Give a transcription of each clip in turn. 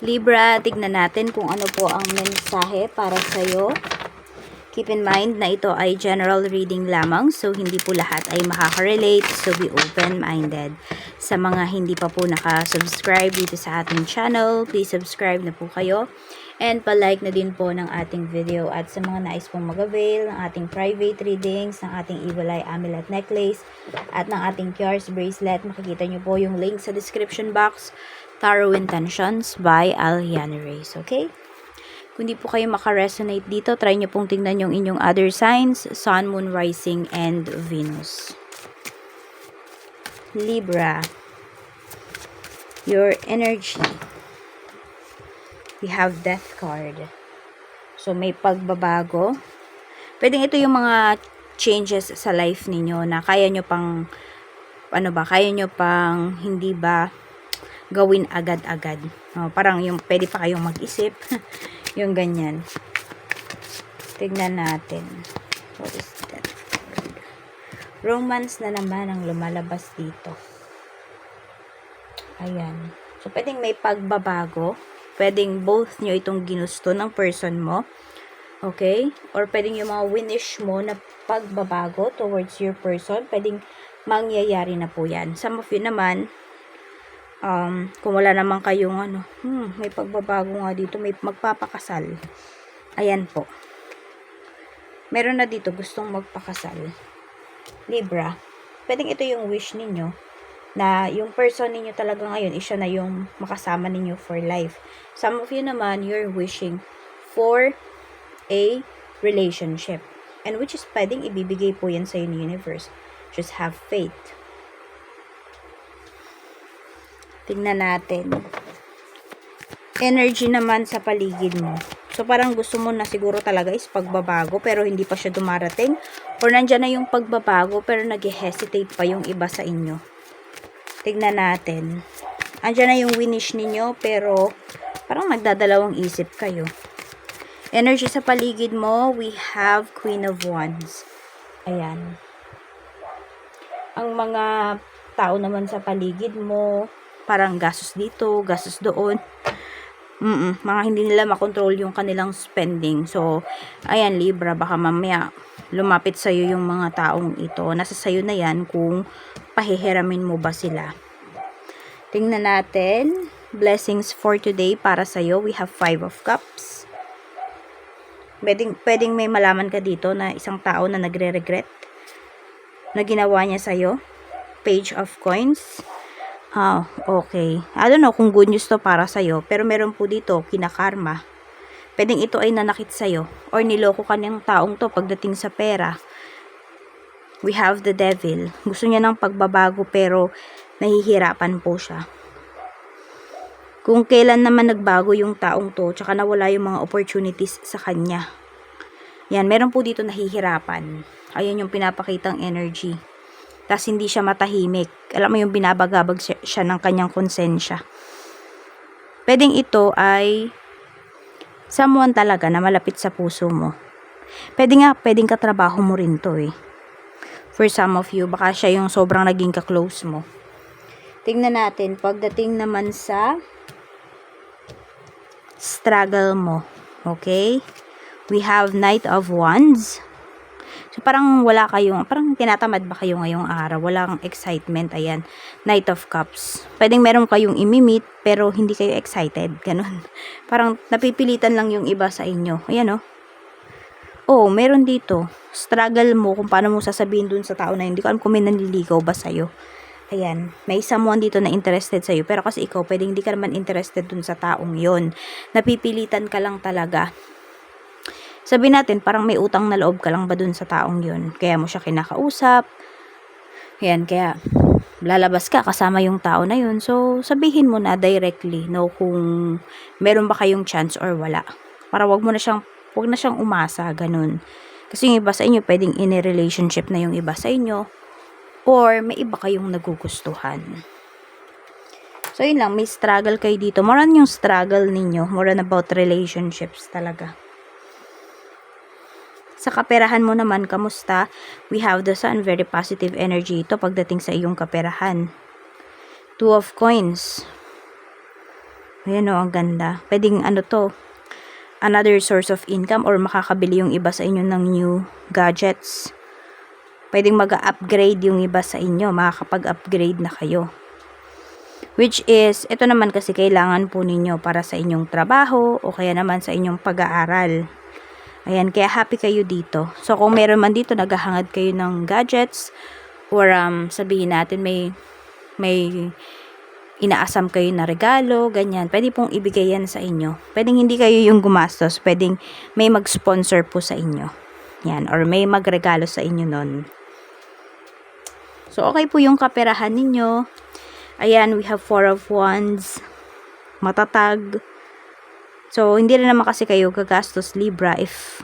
Libra, tignan natin kung ano po ang mensahe para sa'yo. Keep in mind na ito ay general reading lamang, so hindi po lahat ay makaka-relate, so be open-minded. Sa mga hindi pa po nakasubscribe dito sa ating channel, please subscribe na po kayo. And palike na din po ng ating video at sa mga nais pong mag-avail ng ating private readings, ng ating Evil Eye Amulet Necklace, at ng ating Cures Bracelet, makikita nyo po yung link sa description box, Tarot Intentions by Aliana Reyes, okay? Kung di po kayo makaresonate dito, try nyo pong tingnan yung inyong other signs, Sun, Moon, Rising, and Venus. Libra. Your energy. We have Death card. So, may pagbabago. Pwedeng ito yung mga changes sa life ninyo na kaya nyo pang, ano ba, kaya nyo pang hindi ba gawin agad-agad. Oh, parang yung pwede pa kayong mag-isip. yung ganyan. Tignan natin. What is that? Romance na naman ang lumalabas dito. Ayan. So, pwedeng may pagbabago. Pwedeng both nyo itong ginusto ng person mo. Okay? Or pwedeng yung mga winish mo na pagbabago towards your person. Pwedeng mangyayari na po yan. Some of you naman, um, kung wala naman kayong ano, hmm, may pagbabago nga dito, may magpapakasal. Ayan po. Meron na dito gustong magpakasal. Libra, pwedeng ito yung wish ninyo na yung person ninyo talaga ngayon is siya na yung makasama ninyo for life. Some of you naman, you're wishing for a relationship. And which is pwedeng ibibigay po yan sa ni universe. Just have faith. Tingnan natin. Energy naman sa paligid mo. So, parang gusto mo na siguro talaga is pagbabago, pero hindi pa siya dumarating. Or nandyan na yung pagbabago, pero nag-hesitate pa yung iba sa inyo. Tignan natin. Andyan na yung winish ninyo, pero parang nagdadalawang isip kayo. Energy sa paligid mo, we have Queen of Wands. Ayan. Ang mga tao naman sa paligid mo, parang gastos dito, gastos doon. Mm mga hindi nila makontrol yung kanilang spending. So, ayan Libra, baka mamaya lumapit sa iyo yung mga taong ito. Nasa sayo na yan kung pahihiramin mo ba sila. Tingnan natin. Blessings for today para sa iyo. We have five of cups. Pwedeng, pwedeng may malaman ka dito na isang tao na nagre-regret na ginawa niya sa'yo. Page of coins. Ah, okay. I don't know kung good news to para sa'yo, pero meron po dito, kinakarma. Pwedeng ito ay nanakit sa'yo, or niloko ka ng taong to pagdating sa pera. We have the devil. Gusto niya ng pagbabago, pero nahihirapan po siya. Kung kailan naman nagbago yung taong to, tsaka nawala yung mga opportunities sa kanya. Yan, meron po dito nahihirapan. Ayun yung pinapakitang energy. Tapos hindi siya matahimik. Alam mo yung binabagabag siya, ng kanyang konsensya. Pwedeng ito ay someone talaga na malapit sa puso mo. Pwede nga, pwedeng katrabaho mo rin to eh. For some of you, baka siya yung sobrang naging ka-close mo. Tingnan natin, pagdating naman sa struggle mo. Okay? We have Knight of Wands. So, parang wala kayong, parang tinatamad ba kayo ngayong araw? Walang excitement. Ayan. Knight of Cups. Pwedeng meron kayong imimit, pero hindi kayo excited. Ganun. Parang napipilitan lang yung iba sa inyo. Ayan, oh. Oh, meron dito. Struggle mo kung paano mo sasabihin dun sa tao na hindi ko alam kung may nanliligaw ba sa'yo. Ayan, may someone dito na interested sa'yo. Pero kasi ikaw, pwedeng hindi ka naman interested dun sa taong yon Napipilitan ka lang talaga sabi natin, parang may utang na loob ka lang ba dun sa taong yun. Kaya mo siya kinakausap. Yan, kaya lalabas ka kasama yung tao na yun. So, sabihin mo na directly, no, kung meron ba kayong chance or wala. Para wag mo na siyang, wag na siyang umasa, ganun. Kasi yung iba sa inyo, pwedeng in a relationship na yung iba sa inyo. Or may iba kayong nagugustuhan. So, yun lang, may struggle kayo dito. More yung struggle ninyo. More about relationships talaga. Sa kaperahan mo naman, kamusta? We have the sun, very positive energy ito pagdating sa iyong kaperahan. Two of coins. Ayan o, ang ganda. Pwedeng ano to, another source of income or makakabili yung iba sa inyo ng new gadgets. Pwedeng mag-upgrade yung iba sa inyo, makakapag-upgrade na kayo. Which is, ito naman kasi kailangan po ninyo para sa inyong trabaho o kaya naman sa inyong pag-aaral. Ayan, kaya happy kayo dito. So, kung meron man dito, naghahangad kayo ng gadgets or um, sabihin natin may may inaasam kayo na regalo, ganyan. Pwede pong ibigay yan sa inyo. Pwedeng hindi kayo yung gumastos. Pwedeng may mag-sponsor po sa inyo. Yan. Or may magregalo sa inyo nun. So, okay po yung kaperahan ninyo. Ayan, we have four of wands. Matatag. So, hindi rin naman kasi kayo gagastos Libra if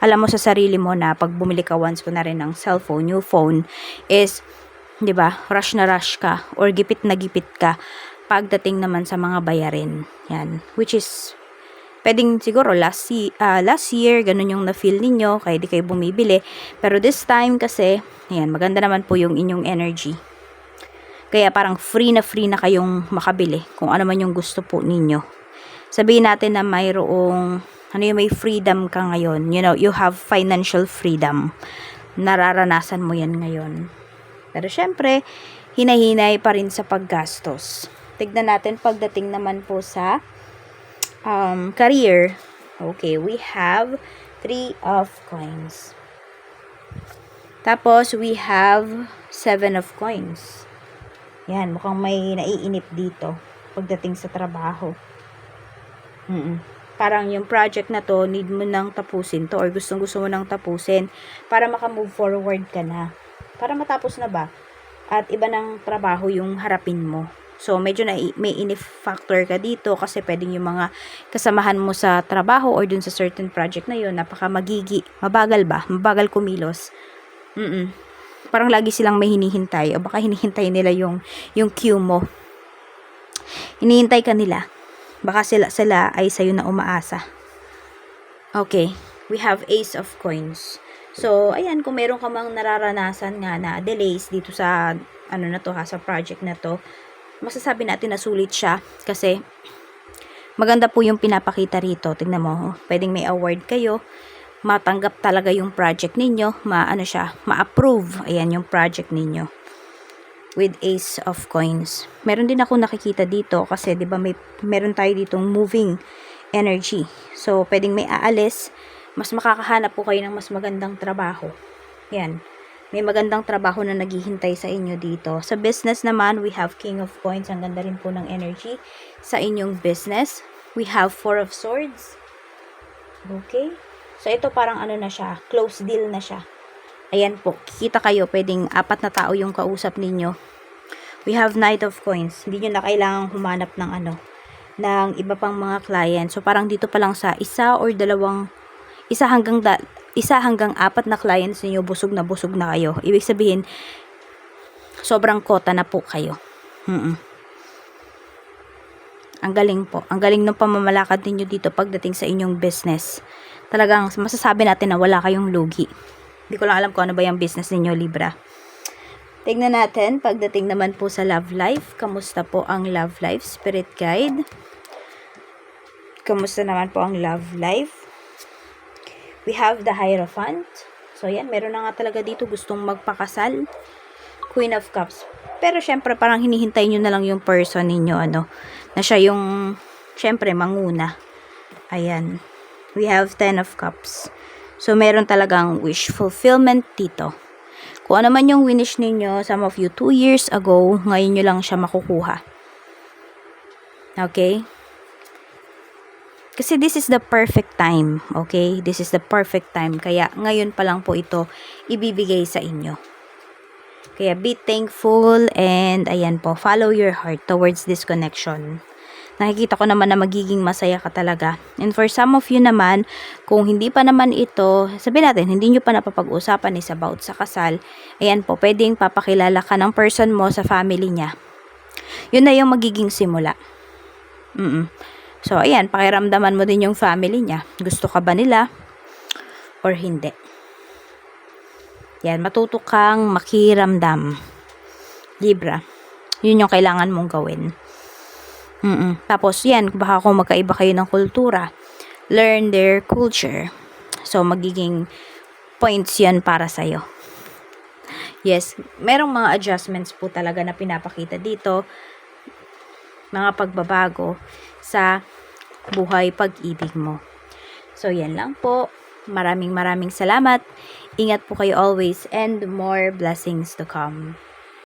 alam mo sa sarili mo na pag bumili ka once ko na rin ng cellphone, new phone, is, di ba, rush na rush ka or gipit na gipit ka pagdating naman sa mga bayarin. Yan. Which is, pwedeng siguro last, ah, last year, ganun yung na-feel ninyo, kaya di kayo bumibili. Pero this time kasi, yan, maganda naman po yung inyong energy. Kaya parang free na free na kayong makabili kung ano man yung gusto po ninyo. Sabihin natin na mayroong, ano yung may freedom ka ngayon. You know, you have financial freedom. Nararanasan mo yan ngayon. Pero syempre, hinahinay pa rin sa paggastos. Tignan natin pagdating naman po sa um, career. Okay, we have three of coins. Tapos, we have seven of coins. Yan, mukhang may naiinip dito pagdating sa trabaho. Mm Parang yung project na to, need mo nang tapusin to or gustong gusto mo nang tapusin para makamove forward ka na. Para matapos na ba? At iba ng trabaho yung harapin mo. So, medyo na, may inif factor ka dito kasi pwedeng yung mga kasamahan mo sa trabaho or dun sa certain project na yun, napaka magigi, mabagal ba? Mabagal kumilos. Mm Parang lagi silang may hinihintay o baka hinihintay nila yung, yung cue mo. Hinihintay ka nila. Baka sila, sila ay sa'yo na umaasa. Okay. We have ace of coins. So, ayan, kung meron ka mang nararanasan nga na delays dito sa, ano na to ha, sa project na to, masasabi natin na sulit siya kasi maganda po yung pinapakita rito. Tingnan mo, oh, pwedeng may award kayo, matanggap talaga yung project ninyo, maano siya, ma-approve. Ayan yung project ninyo with ace of coins. Meron din ako nakikita dito kasi 'di ba may meron tayo ditong moving energy. So pwedeng may aalis, mas makakahanap po kayo ng mas magandang trabaho. Yan. May magandang trabaho na naghihintay sa inyo dito. Sa business naman, we have King of Coins. Ang ganda rin po ng energy sa inyong business. We have Four of Swords. Okay. So, ito parang ano na siya. Close deal na siya. Ayan po. Kikita kayo. Pwedeng apat na tao yung kausap ninyo. We have Knight of Coins. Hindi nyo na kailangang humanap ng ano ng iba pang mga client. So, parang dito pa lang sa isa or dalawang isa hanggang da, isa hanggang apat na clients niyo busog na busog na kayo. Ibig sabihin, sobrang kota na po kayo. Mm Ang galing po. Ang galing ng pamamalakad ninyo dito pagdating sa inyong business. Talagang masasabi natin na wala kayong lugi. Hindi ko lang alam kung ano ba yung business ninyo, Libra. Tingnan natin, pagdating naman po sa love life, kamusta po ang love life, spirit guide? Kamusta naman po ang love life? We have the Hierophant. So, yan, meron na nga talaga dito gustong magpakasal. Queen of Cups. Pero, syempre, parang hinihintay nyo na lang yung person ninyo, ano, na siya yung, syempre, manguna. Ayan. We have Ten of Cups. So, meron talagang wish fulfillment dito. Kung ano man yung winish ninyo, some of you two years ago, ngayon nyo lang siya makukuha. Okay? Kasi this is the perfect time, okay? This is the perfect time. Kaya ngayon pa lang po ito ibibigay sa inyo. Kaya be thankful and ayan po, follow your heart towards this connection. Nakikita ko naman na magiging masaya ka talaga. And for some of you naman, kung hindi pa naman ito, sabihin natin, hindi nyo pa napapag-usapan is about sa kasal, ayan po, pwedeng papakilala ka ng person mo sa family niya. Yun na yung magiging simula. Mm So, ayan, pakiramdaman mo din yung family niya. Gusto ka ba nila or hindi? Yan, matuto kang makiramdam. Libra. Yun yung kailangan mong gawin. Mm Tapos, yan, baka kung magkaiba kayo ng kultura, learn their culture. So, magiging points yan para sa'yo. Yes, merong mga adjustments po talaga na pinapakita dito. Mga pagbabago sa buhay pag-ibig mo. So, yan lang po. Maraming maraming salamat. Ingat po kayo always and more blessings to come.